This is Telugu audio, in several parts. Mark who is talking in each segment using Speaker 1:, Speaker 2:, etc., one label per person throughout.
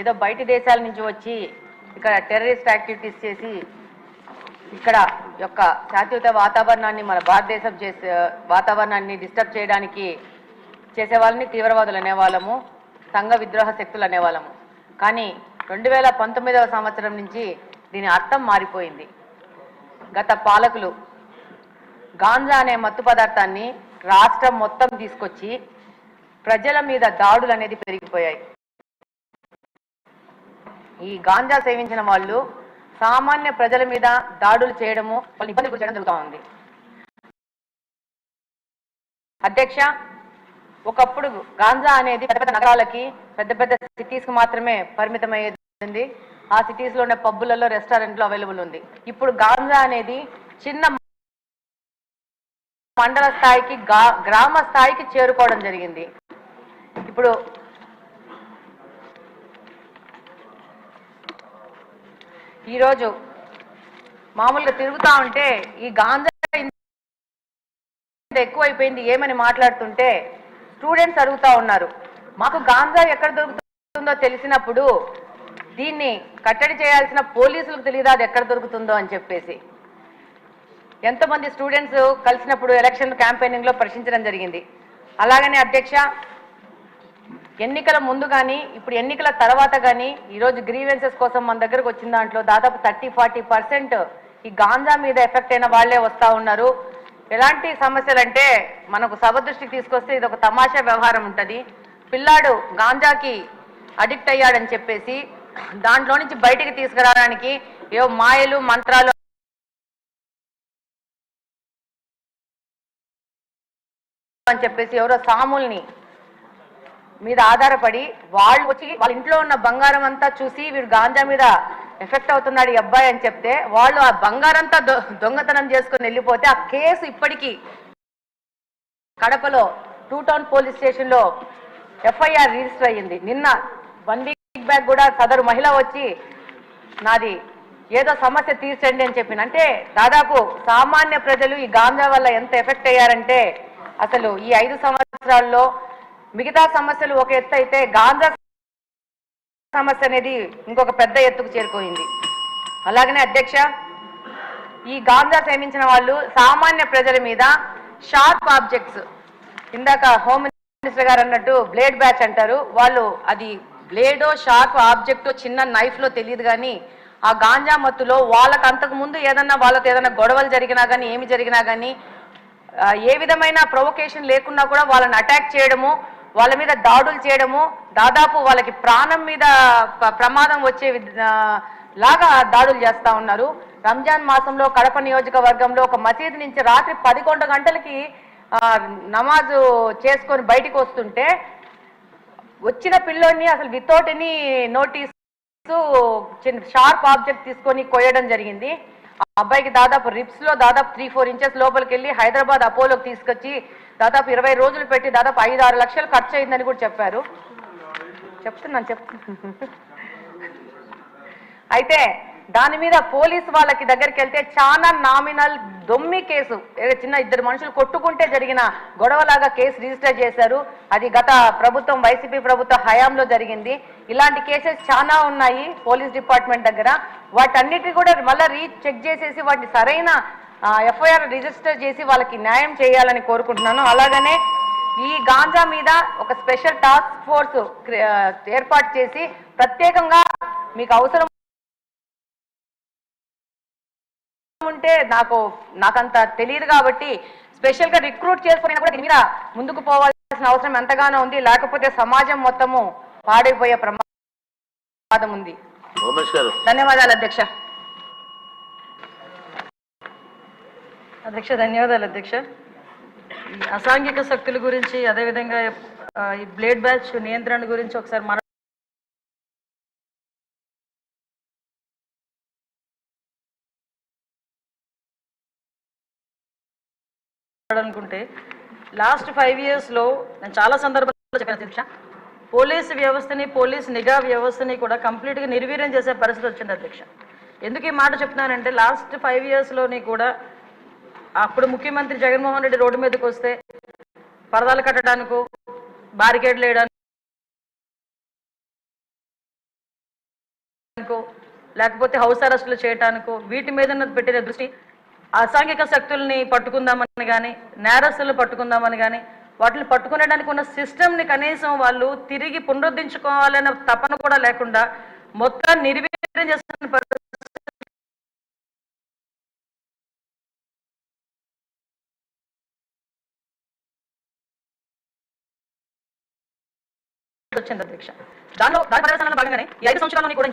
Speaker 1: ఏదో బయటి దేశాల నుంచి వచ్చి ఇక్కడ టెర్రరిస్ట్ యాక్టివిటీస్ చేసి ఇక్కడ యొక్క శాంతియుత వాతావరణాన్ని మన భారతదేశం చేసే వాతావరణాన్ని డిస్టర్బ్ చేయడానికి చేసే వాళ్ళని తీవ్రవాదులు అనేవాళ్ళము సంఘ విద్రోహ శక్తులు అనేవాళ్ళము. కానీ రెండు వేల పంతొమ్మిదవ సంవత్సరం నుంచి దీని అర్థం మారిపోయింది. గత పాలకులు గాంజా అనే మత్తు పదార్థాన్ని రాష్ట్రం మొత్తం తీసుకొచ్చి ప్రజల మీద దాడులు అనేది పెరిగిపోయాయి. ఈ గాంజా సేవించిన వాళ్ళు సామాన్య ప్రజల మీద దాడులు చేయడము వాళ్ళు ఇబ్బందులు చేయడం జరుగుతూ ఉంది. అధ్యక్ష ఒకప్పుడు గాంజా అనేది పెద్ద పెద్ద నగరాలకి పెద్ద పెద్ద సిటీస్కి మాత్రమే పరిమితమయ్యేది. ఆ సిటీస్లో ఉన్న పబ్బులలో రెస్టారెంట్లో అవైలబుల్ ఉంది. ఇప్పుడు గాంజా అనేది చిన్న మండల స్థాయికి గ్రామ స్థాయికి చేరుకోవడం జరిగింది. ఇప్పుడు ఈరోజు మామూలుగా తిరుగుతా ఉంటే ఈ గాంజా ఎక్కువైపోయింది ఏమని మాట్లాడుతుంటే స్టూడెంట్స్ అడుగుతా ఉన్నారు మాకు గాంజా ఎక్కడ దొరుకుతుందో తెలిసినప్పుడు దీన్ని కట్టడి చేయాల్సిన పోలీసులకు తెలియదు అది ఎక్కడ దొరుకుతుందో? అని చెప్పేసి. ఎంతమంది స్టూడెంట్స్ కలిసినప్పుడు ఎలక్షన్ క్యాంపెయినింగ్లో ప్రశ్నించడం జరిగింది. అలాగనే అధ్యక్ష ఎన్నికల ముందు కానీ ఇప్పుడు ఎన్నికల తర్వాత కానీ ఈరోజు గ్రీవెన్సెస్ కోసం మన దగ్గరకు వచ్చిన దాంట్లో దాదాపు థర్టీ ఫార్టీ పర్సెంట్ ఈ గాంజా మీద ఎఫెక్ట్ అయిన వాళ్ళే వస్తూ ఉన్నారు. ఎలాంటి సమస్యలు అంటే మనకు సభ దృష్టికి తీసుకొస్తే ఇది ఒక తమాషా వ్యవహారం ఉంటుంది. పిల్లాడు గాంజాకి అడిక్ట్ అయ్యాడని చెప్పేసి దాంట్లో నుంచి బయటికి తీసుకురావడానికి ఏవో మాయలు మంత్రాలు అని చెప్పేసి ఎవరో సాముల్ని మీద ఆధారపడి వాళ్ళు వచ్చి వాళ్ళ ఇంట్లో ఉన్న బంగారం అంతా చూసి వీడు గాంజా మీద ఎఫెక్ట్ అవుతున్నాడు ఈ అబ్బాయి అని చెప్తే వాళ్ళు ఆ బంగారంతా దొంగతనం చేసుకొని వెళ్ళిపోతే ఆ కేసు ఇప్పటికీ కడపలో టూ టౌన్ పోలీస్ స్టేషన్లో ఎఫ్ఐఆర్ రిజిస్టర్ అయ్యింది. నిన్న వన్ వీక్ బ్యాక్ కూడా సదరు మహిళ వచ్చి నాది ఏదో సమస్య తీర్చండి అని చెప్పిన. అంటే దాదాపు సామాన్య ప్రజలు ఈ గాంజా వల్ల ఎంత ఎఫెక్ట్ అయ్యారంటే అసలు ఈ ఐదు సంవత్సరాల్లో మిగతా సమస్యలు ఒక ఎత్తు అయితే గాంజా సమస్య అనేది ఇంకొక పెద్ద ఎత్తుకు చేరుకోయింది. అలాగనే అధ్యక్ష ఈ గాంజా సేవించిన వాళ్ళు సామాన్య ప్రజల మీద షార్ప్ ఆబ్జెక్ట్స్. ఇందాక హోమ్ మినిస్టర్ గారు అన్నట్టు బ్లేడ్ బ్యాచ్ అంటారు. వాళ్ళు అది బ్లేడో షార్ప్ ఆబ్జెక్టో చిన్న నైఫ్లో తెలియదు కానీ ఆ గాంజా మత్తులో వాళ్ళకు అంతకు ముందు ఏదన్నా వాళ్ళతో ఏదైనా గొడవలు జరిగినా కానీ ఏమి జరిగినా కానీ ఏ విధమైన ప్రొవొకేషన్ లేకున్నా కూడా వాళ్ళని అటాక్ చేయడము వాళ్ళ మీద దాడులు చేయడము దాదాపు వాళ్ళకి ప్రాణం మీద ప్రమాదం వచ్చే లాగా దాడులు చేస్తా ఉన్నారు. రంజాన్ మాసంలో కడప నియోజకవర్గంలో ఒక మసీదు నుంచి రాత్రి పదకొండు గంటలకి నమాజు చేసుకొని బయటికి వస్తుంటే వచ్చిన పిల్లోని అసలు వితౌట్ ఎనీ నోటీస్ చిన్న షార్ప్ ఆబ్జెక్ట్ తీసుకొని కొయ్యడం జరిగింది. ఆ అబ్బాయికి దాదాపు రిప్స్లో దాదాపు త్రీ ఫోర్ ఇంచెస్ లోపలికి వెళ్ళి హైదరాబాద్ అపోలోకి తీసుకొచ్చి దాదాపు ఇరవై రోజులు పెట్టి దాదాపు ఐదు ఆరు లక్షలు ఖర్చు అయిందని కూడా చెప్పారు. చెప్తున్నాను చెప్తున్నాను అయితే దాని మీద పోలీస్ వాళ్ళకి దగ్గరికి వెళ్తే చాలా నామినల్ దొమ్మి కేసు. ఏదో చిన్న ఇద్దరు మనుషులు కొట్టుకుంటే జరిగిన గొడవలాగా కేసు రిజిస్టర్ చేశారు. అది గత ప్రభుత్వం వైసీపీ ప్రభుత్వ హయాంలో జరిగింది. ఇలాంటి కేసెస్ చాలా ఉన్నాయి పోలీస్ డిపార్ట్మెంట్ దగ్గర. వాటన్నిటి కూడా మళ్ళీ రీ చెక్ చేసేసి వాటిని సరైన ఎఫ్ఐఆర్ రిజిస్టర్ చేసి వాళ్ళకి న్యాయం చేయాలని కోరుకుంటున్నాను. అలాగనే ఈ గాంజా మీద ఒక స్పెషల్ టాస్క్ ఫోర్స్ ఏర్పాటు చేసి ప్రత్యేకంగా మీకు అవసరం ఉంటే నాకు నాకంత తెలియదు కాబట్టి స్పెషల్గా రిక్రూట్ చేసుకుని కూడా దీని మీద ముందుకు పోవాల్సిన అవసరం ఎంతగానో ఉంది. లేకపోతే సమాజం మొత్తము పాడైపోయే ప్రమాదం ఉంది. ధన్యవాదాలు అధ్యక్ష.
Speaker 2: అధ్యక్ష ధన్యవాదాలు అధ్యక్ష. అసాంఘిక శక్తుల గురించి అదేవిధంగా ఈ బ్లేడ్ బ్యాచ్ నియంత్రణ గురించి ఒకసారి లాస్ట్ ఫైవ్ ఇయర్స్లో నేను చాలా సందర్భాల్లో చెప్పాను దీక్ష. పోలీసు వ్యవస్థని పోలీస్ నిఘా వ్యవస్థని కూడా కంప్లీట్గా నిర్వీర్యం చేసే పరిస్థితి వచ్చింది అధ్యక్ష. ఎందుకు ఈ మాట చెప్తున్నానంటే లాస్ట్ ఫైవ్ ఇయర్స్లోని కూడా అప్పుడు ముఖ్యమంత్రి జగన్మోహన్ రెడ్డి రోడ్డు మీదకి వస్తే పరదాలు కట్టడానికో బారికేడ్లు వేయడానికి లేకపోతే హౌస్ అరెస్టులు చేయడానికో వీటి మీద పెట్టిన దృష్టి అసాంఘిక శక్తుల్ని పట్టుకుందామని కానీ నేరస్తులు పట్టుకుందామని కానీ వాటిని పట్టుకునేడానికి ఉన్న సిస్టమ్ని కనీసం వాళ్ళు తిరిగి పునరుద్ధరించుకోవాలనే తపన కూడా లేకుండా మొత్తం నిర్వీర్యం చేస్తున్న వచ్చింది అధ్యక్ష. దానిలో దాని పర్యవసానాల భాగంగానే ఈ ఐదు సంవత్సరాలని కూడా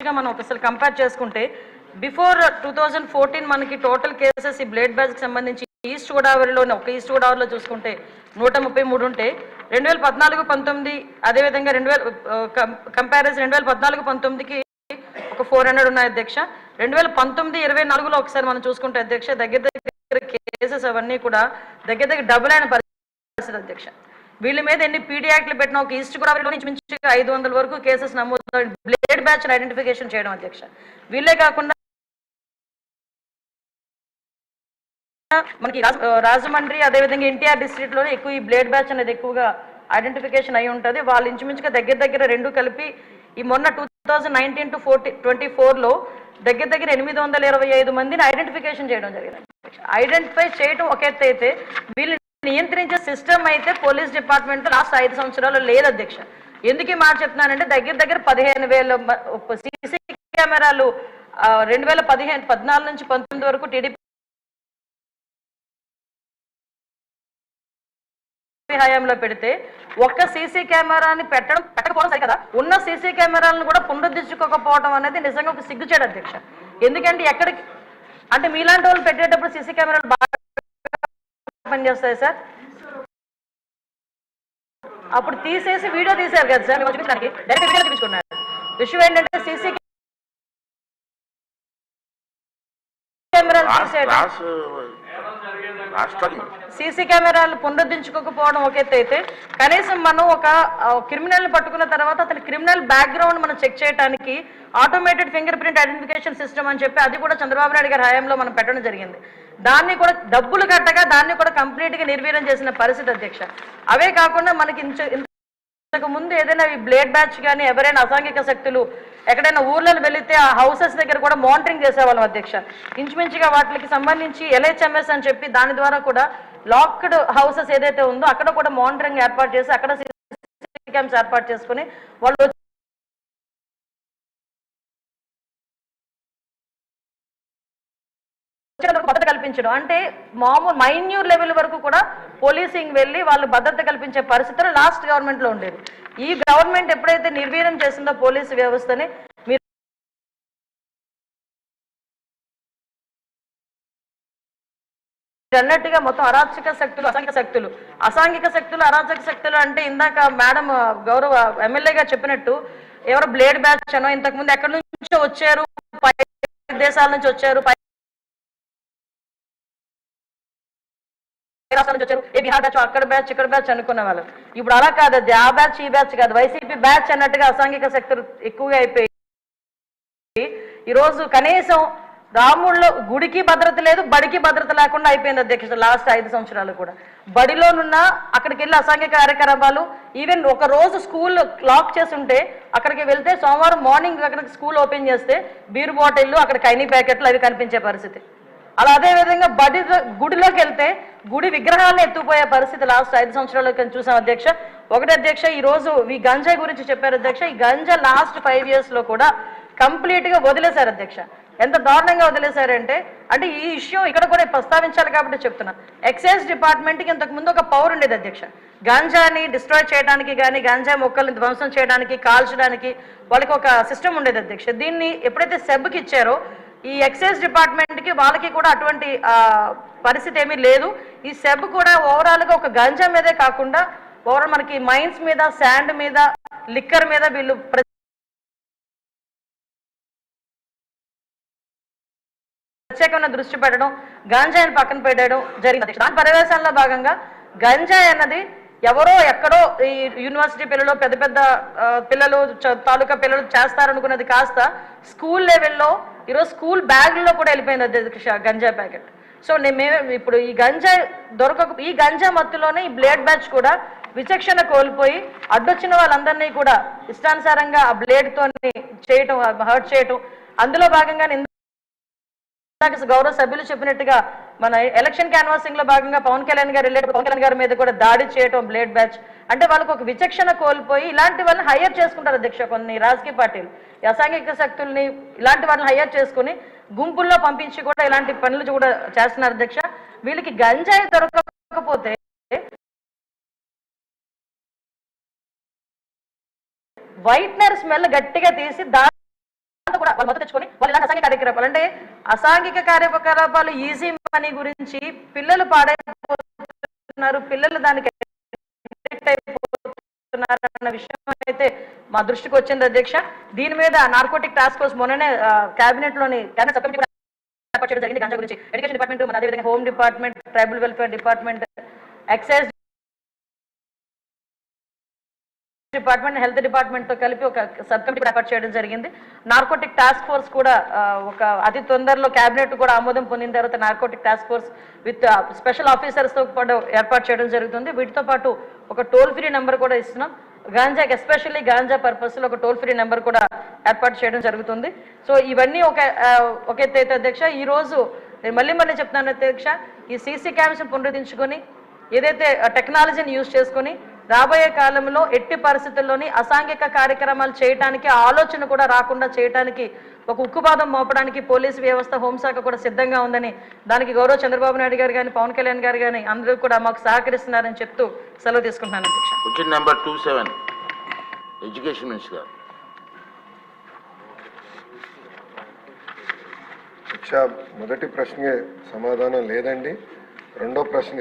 Speaker 2: మనం ఒకసారి కంపేర్ చేసుకుంటే బిఫోర్ టూ థౌజండ్ ఫోర్టీన్ మనకి టోటల్ కేసెస్ ఈ బ్లేడ్ బ్యాచ్కి సంబంధించి ఈస్ట్ గోదావరిలో ఒక ఈస్ట్ గోదావరిలో చూసుకుంటే నూట ముప్పై మూడు ఉంటే రెండు వేల పద్నాలుగు పంతొమ్మిది అదేవిధంగా రెండు వేల కంపారిజన్ రెండు వేల పద్నాలుగు పంతొమ్మిదికి ఒక ఫోర్ హండ్రెడ్ ఉన్నాయి అధ్యక్ష. రెండు వేల పంతొమ్మిది ఇరవై నాలుగులో ఒకసారి మనం చూసుకుంటే అధ్యక్ష దగ్గర దగ్గర కేసెస్ అవన్నీ కూడా దగ్గర దగ్గర డబుల్ అయిన పరిస్థితి అధ్యక్ష. వీళ్ళ మీద ఎన్ని పీడీ యాక్ట్లు పెట్టినా ఒక ఈస్ట్ గోదావరిలో నుంచి మించి ఐదు వందల వరకు కేసెస్ నమోదు బ్లేడ్ బ్యాచ్ ఐడెంటిఫికేషన్ చేయడం అధ్యక్ష. వీళ్ళే కాకుండా మనకి రాజమండ్రి అదేవిధంగా ఎన్టీఆర్ డిస్ట్రిక్ట్లోనే ఎక్కువ ఈ బ్లేడ్ బ్యాచ్ అనేది ఎక్కువగా ఐడెంటిఫికేషన్ అయి ఉంటుంది. వాళ్ళు ఇంచుమించుగా దగ్గర దగ్గర రెండు కలిపి ఈ మొన్న two thousand nineteen to forty twenty ఫోర్లో దగ్గర దగ్గర ఎనిమిది వందల ఇరవై ఐదు మందిని ఐడెంటిఫికేషన్ చేయడం జరిగింది. ఐడెంటిఫై చేయడం ఒక ఎత్తు అయితే వీళ్ళు నియంత్రించే సిస్టమ్ అయితే పోలీస్ డిపార్ట్మెంట్ లాస్ట్ ఐదు సంవత్సరాలు లేదు అధ్యక్ష. ఎందుకు ఈ మాట చెప్తున్నానంటే దగ్గర దగ్గర పదిహేను వేల సీసీ కెమెరాలు రెండు వేల పదిహేను పద్నాలుగు నుంచి పంతొమ్మిది వరకు టీడీపీ హయాంలో పెడితే ఒక్క సీసీ కెమెరాని పెట్టడం పెట్టకపోవడం సరికదా? ఉన్న సీసీ కెమెరాలను కూడా పునరుద్ధరించుకోకపోవడం అనేది నిజంగా ఒక సిగ్గుచేడు అధ్యక్ష. ఎందుకంటే ఎక్కడికి అంటే మీలాంటి వాళ్ళు పెట్టేటప్పుడు సీసీ కెమెరాలు బాగా పనిచేస్తాయి సార్. అప్పుడు తీసేసి వీడియో తీశారు కదా సార్ చూపించడానికి. డైరెక్ట్ వీడియో చూపించుకున్నారు విషయం ఏంటంటే సీసీ కెమెరాలు తీసేయడం సీసీ కెమెరాలు పునరుద్ధరించుకోకపోవడం ఒక ఎత్తు అయితే కనీసం మనం ఒక క్రిమినల్ పట్టుకున్న తర్వాత అతని క్రిమినల్ బ్యాక్గ్రౌండ్ మనం చెక్ చేయడానికి automated finger print identification system అని చెప్పి అది కూడా చంద్రబాబు నాయుడు గారి హయాంలో మనం పెట్టడం జరిగింది. దాన్ని కూడా డబ్బులు కట్టగా దాన్ని కూడా కంప్లీట్గా నిర్వీర్యం చేసిన పరిస్థితి అధ్యక్ష. అవే కాకుండా మనకి ఇంచ- ఇంతకు ముందు ఏదైనా ఈ బ్లేడ్ బ్యాచ్ కానీ ఎవరైనా అసాంఘిక శక్తులు ఎక్కడైనా ఊర్లలో వెళితే ఆ హౌసెస్ దగ్గర కూడా మానిటరింగ్ చేసేవాళ్ళం అధ్యక్ష. ఇంచుమించుగా వాటికి సంబంధించి ఎల్హెచ్ఎంఎస్ అని చెప్పి దాని ద్వారా కూడా లాక్డ్ హౌసెస్ ఏదైతే ఉందో అక్కడ కూడా మానిటరింగ్ ఏర్పాటు చేసి అక్కడ సీసీ ఏర్పాటు చేసుకుని వాళ్ళు కల్పించడం. అంటే మామూలు మైన్యూర్ లెవెల్ వరకు కూడా పోలీసింగ్ వెళ్ళి వాళ్ళు భద్రత కల్పించే పరిస్థితులు లాస్ట్ గవర్నమెంట్లో ఉండేది ఈ గవర్నమెంట్ ఎప్పుడైతే నిర్వీర్యం చేసిందో పోలీసు వ్యవస్థని మీరు అన్నట్టుగా మొత్తం అరాచక శక్తులు అసాంఘిక శక్తులు. అసాంఘిక శక్తులు అరాచక శక్తులు అంటే ఇందాక మేడం గౌరవ ఎమ్మెల్యేగా చెప్పినట్టు ఎవరో బ్లేడ్ బ్యాచ్ అనో ఇంతకుముందు ఎక్కడి నుంచో వచ్చారు దేశాల నుంచి వచ్చారు పై ఏ బిహార్ బ్యాచ్ అక్కడ బ్యాచ్ ఇక్కడ బ్యాచ్ అనుకునే వాళ్ళు. ఇప్పుడు అలా కాదు అది ఆ బ్యాచ్ ఈ బ్యాచ్ కాదు. వైసీపీ బ్యాచ్ అన్నట్టుగా అసాంఘిక శక్తులు ఎక్కువగా అయిపోయి ఈరోజు కనీసం రాముళ్ళు గుడికి భద్రత లేదు బడికి భద్రత లేకుండా అయిపోయింది అధ్యక్ష లాస్ట్ ఐదు సంవత్సరాలు కూడా. బడిలోనున్న అక్కడికి వెళ్ళి అసాంఘిక కార్యకలాపాలు ఈవెన్ ఒక రోజు స్కూల్ లాక్ చేసి ఉంటే అక్కడికి వెళ్తే సోమవారం మార్నింగ్ అక్కడికి స్కూల్ ఓపెన్ చేస్తే బీర్ బాటిల్లు అక్కడ కైనీ ప్యాకెట్లు అవి కనిపించే పరిస్థితి. అలా అదే విధంగా బడి గుడిలోకి వెళ్తే గుడి విగ్రహాలను ఎత్తుపోయే పరిస్థితి లాస్ట్ ఐదు సంవత్సరాలు కానీ చూసాం అధ్యక్ష. ఒకటి అధ్యక్ష ఈ రోజు ఈ గంజా గురించి చెప్పారు అధ్యక్ష. ఈ గంజా లాస్ట్ ఫైవ్ ఇయర్స్లో కూడా కంప్లీట్గా వదిలేశారు అధ్యక్ష. ఎంత దారుణంగా వదిలేశారంటే అంటే ఈ ఇష్యూ ఇక్కడ కూడా ప్రస్తావించాలి కాబట్టి చెప్తున్నా. ఎక్సైజ్ డిపార్ట్మెంట్కి ఇంతకు ముందు ఒక పవర్ ఉండేది అధ్యక్ష. గాంజాని డిస్ట్రాయ్ చేయడానికి కానీ గాంజా మొక్కల్ని ధ్వంసం చేయడానికి కాల్చడానికి వాళ్ళకి ఒక సిస్టమ్ ఉండేది అధ్యక్ష. దీన్ని ఎప్పుడైతే సెబ్కి ఇచ్చారో ఈ ఎక్సైజ్ డిపార్ట్మెంట్కి వాళ్ళకి కూడా అటువంటి పరిస్థితి ఏమీ లేదు. ఈ సెబ్ కూడా ఓవరాల్గా ఒక గంజా మీదే కాకుండా ఓవరాల్ మనకి మైన్స్ మీద శాండ్ మీద లిక్కర్ మీద వీళ్ళు ప్రత్యేకమైన దృష్టి పెట్టడం గంజాయిని పక్కన పెట్టడం జరిగింది. దాని పర్యవేశంలో భాగంగా గంజాయి అన్నది ఎవరో ఎక్కడో ఈ యూనివర్సిటీ పిల్లలు పెద్ద పెద్ద పిల్లలు తాలూకా పిల్లలు చేస్తారనుకున్నది కాస్త స్కూల్ లెవెల్లో ఈరోజు స్కూల్ బ్యాగ్లో కూడా వెళ్ళిపోయింది అధ్యక్ష గంజా ప్యాకెట్. సో నేను మేము ఇప్పుడు ఈ గంజా దొరక ఈ గంజా మత్తులోనే ఈ బ్లేడ్ బ్యాచ్ కూడా విచక్షణ కోల్పోయి అడ్డొచ్చిన వాళ్ళందరినీ కూడా ఇష్టానుసారంగా ఆ బ్లేడ్ తోని చేయటం హర్ట్ చేయటం. అందులో భాగంగా ఇందాక గౌరవ సభ్యులు చెప్పినట్టుగా మన ఎలక్షన్ క్యాన్వాసింగ్లో భాగంగా పవన్ కళ్యాణ్ గారు రిలేటెడ్ పవన్ కళ్యాణ్ గారి మీద కూడా దాడి చేయటం బ్లేడ్ బ్యాచ్. అంటే వాళ్ళకు ఒక విచక్షణ కోల్పోయి ఇలాంటి వాళ్ళని హైయర్ చేసుకుంటారు అధ్యక్ష కొన్ని రాజకీయ పార్టీలు. అసాంఘిక శక్తుల్ని ఇలాంటి వాళ్ళని హైయర్ చేసుకుని గుంపుల్లో పంపించి కూడా ఇలాంటి పనులు కూడా చేస్తున్నారు అధ్యక్ష. వీళ్ళకి గంజాయి దొరకకపోతే వైట్నర్ స్మెల్ గట్టిగా తీసి దాంతో కూడా వాళ్ళు మొత్తం తెచ్చుకొని వాళ్ళు ఇలాంటి అసాంఘిక కార్యకలాపాలు అంటే అసాంఘిక కార్యకలాపాలు ఈజీ పని గురించి పిల్లలు పాడైపోతున్నారు పిల్లలు దానికి addict అయిపోతున్నారు అన్న విషయం అయితే మా దృష్టికి వచ్చింది అధ్యక్ష. దీని మీద నార్కోటిక్ టాస్క్ ఫోర్స్ మొన్ననే కేబినెట్లోని జరిగింది. గంజా గురించి. ఎడ్యుకేషన్ డిపార్ట్మెంట్ అదేవిధంగా home department tribal welfare department excise department health డిపార్ట్మెంట్తో కలిపి ఒక సబ్ కమిటీ ఏర్పాటు చేయడం జరిగింది. నార్కోటిక్ టాస్క్ ఫోర్స్ కూడా ఒక అతి తొందరలో కేబినెట్ కూడా ఆమోదం పొందిన తర్వాత narcotic task force with special ఆఫీసర్స్తో పాటు ఏర్పాటు చేయడం జరుగుతుంది. వీటితో పాటు ఒక టోల్ ఫ్రీ నెంబర్ కూడా ఇస్తున్నాం. గాంజాకి ఎస్పెషల్లీ గాంజా పర్పస్లో ఒక టోల్ ఫ్రీ నెంబర్ కూడా ఏర్పాటు చేయడం జరుగుతుంది. సో ఇవన్నీ ఒక ఒక ఎత్తు అయితే అధ్యక్ష. ఈ రోజు నేను మళ్ళీ మళ్ళీ చెప్తున్నాను అధ్యక్ష ఈ సీసీ క్యామ్స్ పునరుద్ధరించుకొని ఏదైతే టెక్నాలజీని యూజ్ చేసుకొని రాబోయే కాలంలో ఎట్టి పరిస్థితుల్లోని అసాంఘిక కార్యక్రమాలు చేయడానికి ఆలోచన కూడా రాకుండా చేయడానికి ఒక ఉక్కుపాదం మోపడానికి పోలీసు వ్యవస్థ హోంశాఖ కూడా సిద్ధంగా ఉందని దానికి గౌరవ చంద్రబాబు నాయుడు గారు కానీ పవన్ కళ్యాణ్ గారు కానీ అందరూ కూడా మాకు సహకరిస్తున్నారని చెప్తూ సెలవు తీసుకుంటున్నాను అధ్యక్ష.
Speaker 3: Question number two seven education minister గారు.
Speaker 4: శిక్ష మొదటి ప్రశ్నకి సమాధానం లేదండి. రెండో ప్రశ్నకి